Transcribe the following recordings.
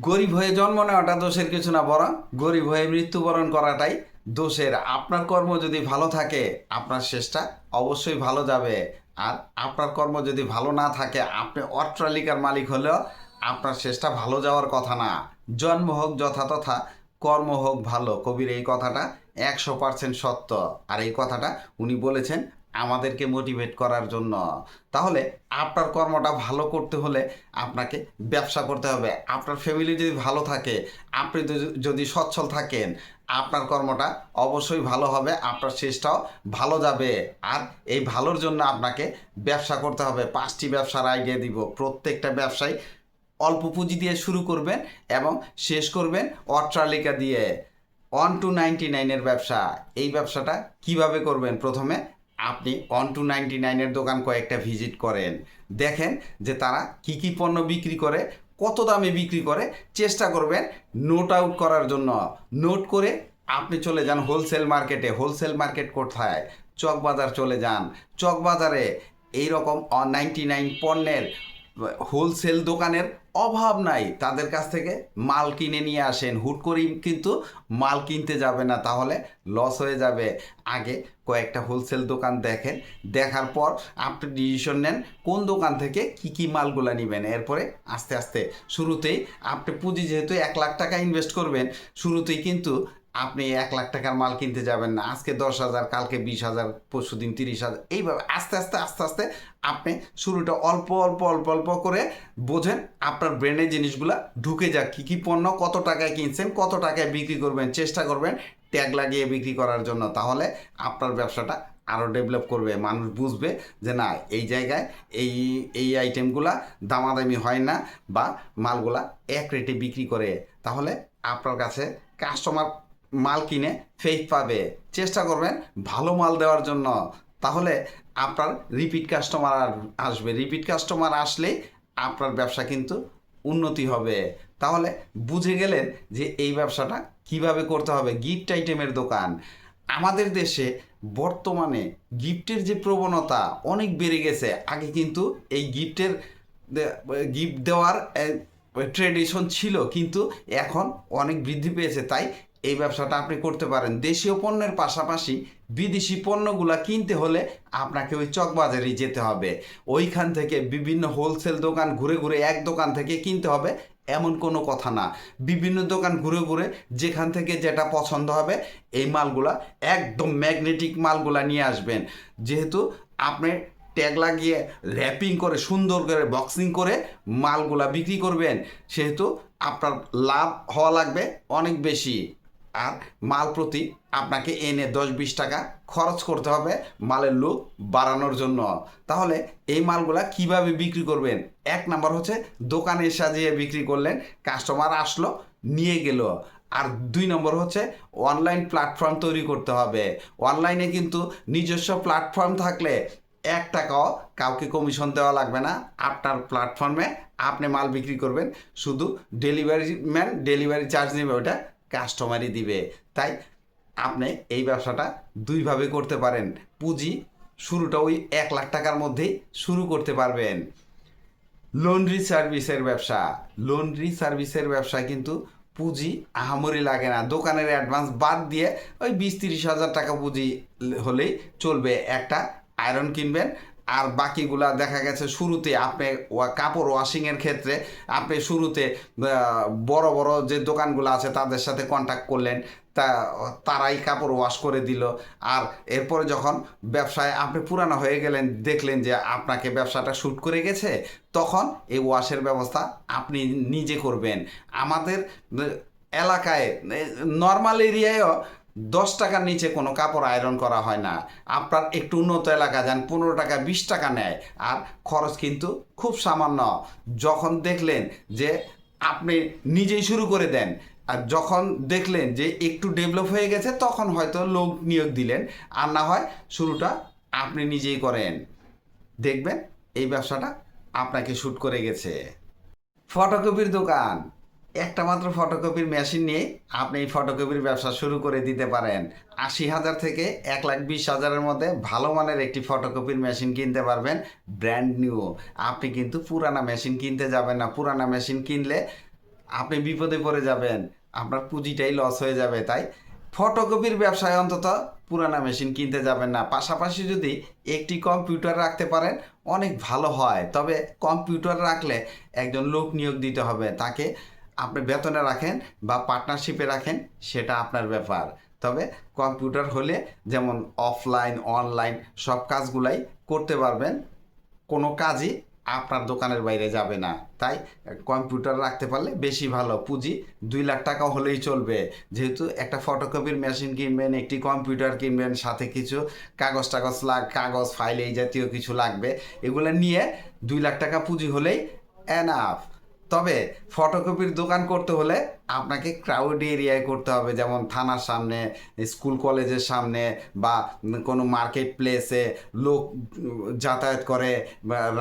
গরিব হয়ে জন্ম নেওয়াটা দোষের কিছু না, বরং গরিব হয়ে মৃত্যুবরণ করাটাই দোষের। আপনার কর্ম যদি ভালো থাকে, আপনার শেষটা অবশ্যই ভালো যাবে। আর আপনার কর্ম যদি ভালো না থাকে, আপনি অট্টালিকার মালিক হলেও আপনার শেষটা ভালো যাওয়ার কথা না। জন্ম হোক যথাতথা কর্ম হোক ভালো। কবির এই কথাটা একশো পার্সেন্ট সত্য। আর এই কথাটা উনি বলেছেন আমাদেরকে মোটিভেট করার জন্য। তাহলে আপনার কর্মটা ভালো করতে হলে আপনাকে ব্যবসা করতে হবে। আপনার ফ্যামিলি যদি ভালো থাকে, আপনি যদি- সচ্ছল থাকেন, আপনার কর্মটা অবশ্যই ভালো হবে, আপনার শেষটাও ভালো যাবে। আর এই ভালোর জন্য আপনাকে ব্যবসা করতে হবে। পাঁচটি ব্যবসার আইডিয়া দিব। প্রত্যেকটা ব্যবসায় অল্প পুঁজি দিয়ে শুরু করবেন এবং শেষ করবেন অট্টালিকা দিয়ে। ওয়ান টু নাইনটি নাইনের ব্যবসা। এই ব্যবসাটা কীভাবে করবেন? প্রথমে আপনি ওয়ান টু নাইনটি নাইনের দোকান কয়েকটা ভিজিট করেন। দেখেন যে তারা কি কি পণ্য বিক্রি করে, কত দামে বিক্রি করে, চেষ্টা করবেন নোট আউট করার জন্য। নোট করে আপনি চলে যান হোলসেল মার্কেটে হোলসেল মার্কেট কোথায়? চকবাজার চলে যান। চকবাজারে এইরকম নাইনটি নাইন পণ্যের হোলসেল দোকানের অভাব নাই। তাদের কাছ থেকে মাল কিনে নিয়ে আসেন। হুট করেই কিন্তু মাল কিনতে যাবে না, তাহলে লস হয়ে যাবে। আগে কয়েকটা হোলসেল দোকান দেখেন। দেখার পর আপনি ডিসিশন নেন কোন দোকান থেকে কি কি মালগুলো নেবেন। এরপরে আস্তে আস্তে শুরুতেই আপনি পুঁজি যেহেতু এক লাখ টাকা ইনভেস্ট করবেন, শুরুতেই কিন্তু আপনি এক লাখ টাকার মাল কিনতে যাবেন না, আজকে দশ হাজার, কালকে বিশ হাজার, পরশু দিন তিরিশ হাজার, এইভাবে আস্তে আস্তে আস্তে আস্তে আপনি শুরুটা অল্প অল্প অল্প অল্প করে বোঝেন আপনার ব্রেনে জিনিসগুলা ঢুকে যাক, কী কী পণ্য কত টাকায় কিনছেন, কত টাকায় বিক্রি করবেন, চেষ্টা করবেন ট্যাগ লাগিয়ে বিক্রি করার জন্য, তাহলে আপনার ব্যবসাটা আরও ডেভেলপ করবে, মানুষ বুঝবে যে না, এই জায়গায় এই এই আইটেমগুলা দামাদামি হয় না বা মালগুলা এক রেটে বিক্রি করে, তাহলে আপনার কাছে কাস্টমার মাল কিনে ফেক পাবে। চেষ্টা করবেন ভালো মাল দেওয়ার জন্য। তাহলে আপনার রিপিট কাস্টমার আসবে। রিপিট কাস্টমার আসলে আপনার ব্যবসা কিন্তু উন্নতি হবে। তাহলে বুঝে গেলেন যে এই ব্যবসাটা কীভাবে করতে হবে। গিফট আইটেমের দোকান। আমাদের দেশে বর্তমানে গিফটের যে প্রবণতা অনেক বেড়ে গেছে। আগে কিন্তু এই গিফটের গিফট দেওয়ার ট্রেডিশন ছিল। কিন্তু এখন অনেক বৃদ্ধি পেয়েছে। তাই এই ব্যবসাটা আপনি করতে পারেন। দেশীয় পণ্যের পাশাপাশি বিদেশি পণ্যগুলা কিনতে হলে আপনাকে ওই চকবাজারেই যেতে হবে। ওইখান থেকে বিভিন্ন হোলসেল দোকান ঘুরে ঘুরে এক দোকান থেকে কিনতে হবে, এমন কোনো কথা না। বিভিন্ন দোকান ঘুরে ঘুরে যেখান থেকে যেটা পছন্দ হবে, এই মালগুলা, একদম ম্যাগনেটিক মালগুলা নিয়ে আসবেন। যেহেতু আপনি ট্যাগ লাগিয়ে র্যাপিং করে, সুন্দর করে বক্সিং করে মালগুলা বিক্রি করবেন, সেহেতু আপনার লাভ হওয়া লাগবে অনেক বেশি। আর মাল প্রতি আপনাকে এনে দশ বিশ টাকা খরচ করতে হবে মালের লুক বাড়ানোর জন্য। তাহলে এই মালগুলা কীভাবে বিক্রি করবেন? এক নাম্বার হচ্ছে দোকানে সাজিয়ে বিক্রি করলেন, কাস্টমার আসলো, নিয়ে গেল। আর দুই নম্বর হচ্ছে অনলাইন প্ল্যাটফর্ম তৈরি করতে হবে। অনলাইনে কিন্তু নিজস্ব প্ল্যাটফর্ম থাকলে এক টাকাও কাউকে কমিশন দেওয়া লাগবে না। আপনার প্ল্যাটফর্মে আপনি মাল বিক্রি করবেন। শুধু ডেলিভারি ম্যান ডেলিভারি চার্জ নেবে, ওটা কাস্টমারই দিবে। তাই আপনি এই ব্যবসাটা দুইভাবে করতে পারেন। পুঁজি শুরুটা ওই এক লাখ টাকার মধ্যেই শুরু করতে পারবেন। লন্ড্রি সার্ভিসের ব্যবসা। লন্ড্রি সার্ভিসের ব্যবসা কিন্তু পুঁজি আহামরি লাগে না। দোকানের অ্যাডভান্স বাদ দিয়ে ওই বিশ তিরিশ হাজার টাকা পুঁজি হলেই চলবে। একটা আয়রন কিনবেন আর বাকিগুলা দেখা গেছে শুরুতে আপনি কাপড় ওয়াশিংয়ের ক্ষেত্রে আপনি শুরুতে বড় বড় যে দোকানগুলো আছে তাদের সাথে কন্ট্যাক্ট করলেন, তা, তারাই কাপড় ওয়াশ করে দিল। আর এরপরে যখন ব্যবসায় আপনি পুরানো হয়ে গেলেন, দেখলেন যে আপনাকে ব্যবসাটা শ্যুট করে গেছে, তখন এই ওয়াশের ব্যবস্থা আপনি নিজে করবেন। আমাদের এলাকায় নর্মাল এরিয়ায়ও দশ টাকার নিচে কোনো কাপড় আয়রন করা হয় না। আপনার একটু উন্নত এলাকা যান, পনেরো টাকা, বিশ টাকা নেয়। আর খরচ কিন্তু খুব সামান্য। যখন দেখলেন যে আপনি নিজেই শুরু করে দেন, আর যখন দেখলেন যে একটু ডেভেলপ হয়ে গেছে, তখন হয়তো লোক নিয়োগ দিলেন। আর না হয় শুরুটা আপনি নিজেই করেন। দেখবেন এই ব্যবসাটা আপনাকে শ্যুট করে গেছে। ফটোকপির দোকান। একটা মাত্র ফটোকপির মেশিন নিয়ে আপনি এই ফটোকপির ব্যবসা শুরু করে দিতে পারেন। আশি হাজার থেকে এক লাখ বিশ হাজারের মধ্যে ভালো মানের একটি ফটোকপির মেশিন কিনতে পারবেন ব্র্যান্ড নিউ আপনি কিন্তু পুরানা মেশিন কিনতে যাবেন না। পুরানা মেশিন কিনলে আপনি বিপদে পড়ে যাবেন। আপনার পুঁজিটাই লস হয়ে যাবে। তাই ফটোকপির ব্যবসায় অন্তত পুরানা মেশিন কিনতে যাবেন না। পাশাপাশি যদি একটি কম্পিউটার রাখতে পারেন, অনেক ভালো হয়। তবে কম্পিউটার রাখলে একজন লোক নিয়োগ দিতে হবে। তাকে আপনি বেতনে রাখেন বা পার্টনারশিপে রাখেন, সেটা আপনার ব্যাপার। তবে কম্পিউটার হলে যেমন অফলাইন অনলাইন সব কাজগুলাই করতে পারবেন। কোনো কাজই আপনার দোকানের বাইরে যাবে না। তাই কম্পিউটার রাখতে পারলে বেশি ভালো। পুঁজি দুই লাখ টাকা হলেই চলবে। যেহেতু একটা ফটোকপির মেশিন কিনবেন, একটি কম্পিউটার কিনবেন, সাথে কিছু কাগজ টাগজ লাগ, কাগজ ফাইল এই জাতীয় কিছু লাগবে। এগুলো নিয়ে দুই লাখ টাকা পুঁজি হলেই এনাফ তবে ফটোকপির দোকান করতে হলে আপনাকে ক্রাউড এরিয়ায় করতে হবে। যেমন থানার সামনে স্কুল কলেজের সামনে বা কোনো মার্কেট প্লেসে লোক যাতায়াত করে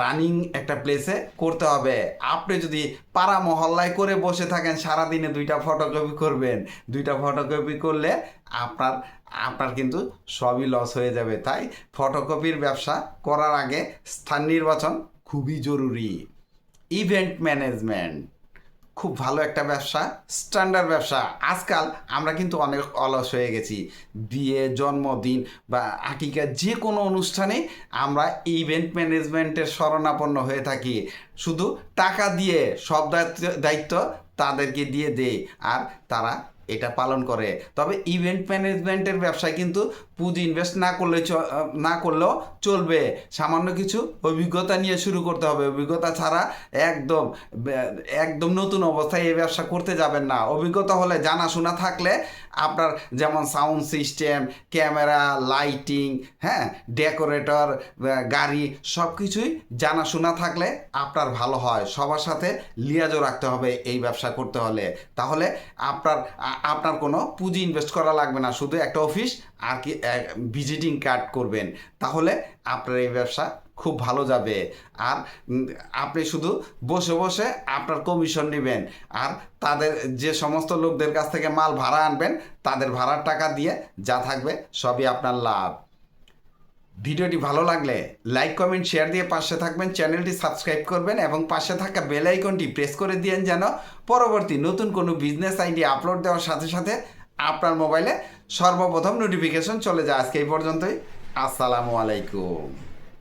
রানিং একটা প্লেসে করতে হবে। আপনি যদি পাড়া মহল্লায় করে বসে থাকেন, সারাদিনে দুইটা ফটোকপি করবেন। দুইটা ফটোকপি করলে আপনার আপনার কিন্তু সবই লস হয়ে যাবে। তাই ফটোকপির ব্যবসা করার আগে স্থান নির্বাচন খুবই জরুরি। Event management. খুব ভালো একটা ব্যবসা, স্ট্যান্ডার্ড ব্যবসা। আজকাল আমরা কিন্তু অনেক অলস হয়ে গেছি। বিয়ে, জন্মদিন বা আকিকা যে কোনো অনুষ্ঠানে আমরা ইভেন্ট ম্যানেজমেন্টের শরণাপন্ন হয়ে থাকি। শুধু টাকা দিয়ে সব দায়িত্ব দায়িত্ব তাদেরকে দিয়ে দেয় আর তারা এটা পালন করে। তবে ইভেন্ট ম্যানেজমেন্টের ব্যবসায় কিন্তু পুঁজি ইনভেস্ট না করলে না করলেও চলবে। সামান্য কিছু অভিজ্ঞতা নিয়ে শুরু করতে হবে। অভিজ্ঞতা ছাড়া একদম একদম নতুন অবস্থায় এই ব্যবসা করতে যাবেন না। অভিজ্ঞতা হলে জানাশোনা থাকলে আপনার যেমন সাউন্ড সিস্টেম ক্যামেরা লাইটিং হ্যাঁ ডেকোরেটর গাড়ি সব কিছুই জানাশোনা থাকলে আপনার ভালো হয়। সবার সাথে লিয়াজও রাখতে হবে এই ব্যবসা করতে হলে। তাহলে আপনার আপনার কোনো পুঁজি ইনভেস্ট করা লাগবে না। শুধু একটা অফিস আর কি ভিজিটিং কার্ড করবেন, তাহলে আপনার এই ব্যবসা খুব ভালো যাবে। আর আপনি শুধু বসে বসে আপনার কমিশন নেবেন। আর তাদের যে সমস্ত লোকদের কাছ থেকে মাল ভাড়া আনবেন, তাদের ভাড়ার টাকা দিয়ে যা থাকবে সবই আপনার লাভ। ভিডিওটি ভালো লাগলে লাইক, কমেন্ট শেয়ার দিয়ে পাশে থাকবেন, চ্যানেলটি সাবস্ক্রাইব করবেন এবং পাশে থাকা বেল আইকনটি প্রেস করে দিয়েন যেন পরবর্তী নতুন কোনো বিজনেস আইডি আপলোড দেওয়ার সাথে সাথে আপনার মোবাইলে সর্বপ্রথম নোটিফিকেশন চলে যায়। আজকে এই পর্যন্তই। আসসালামু আলাইকুম।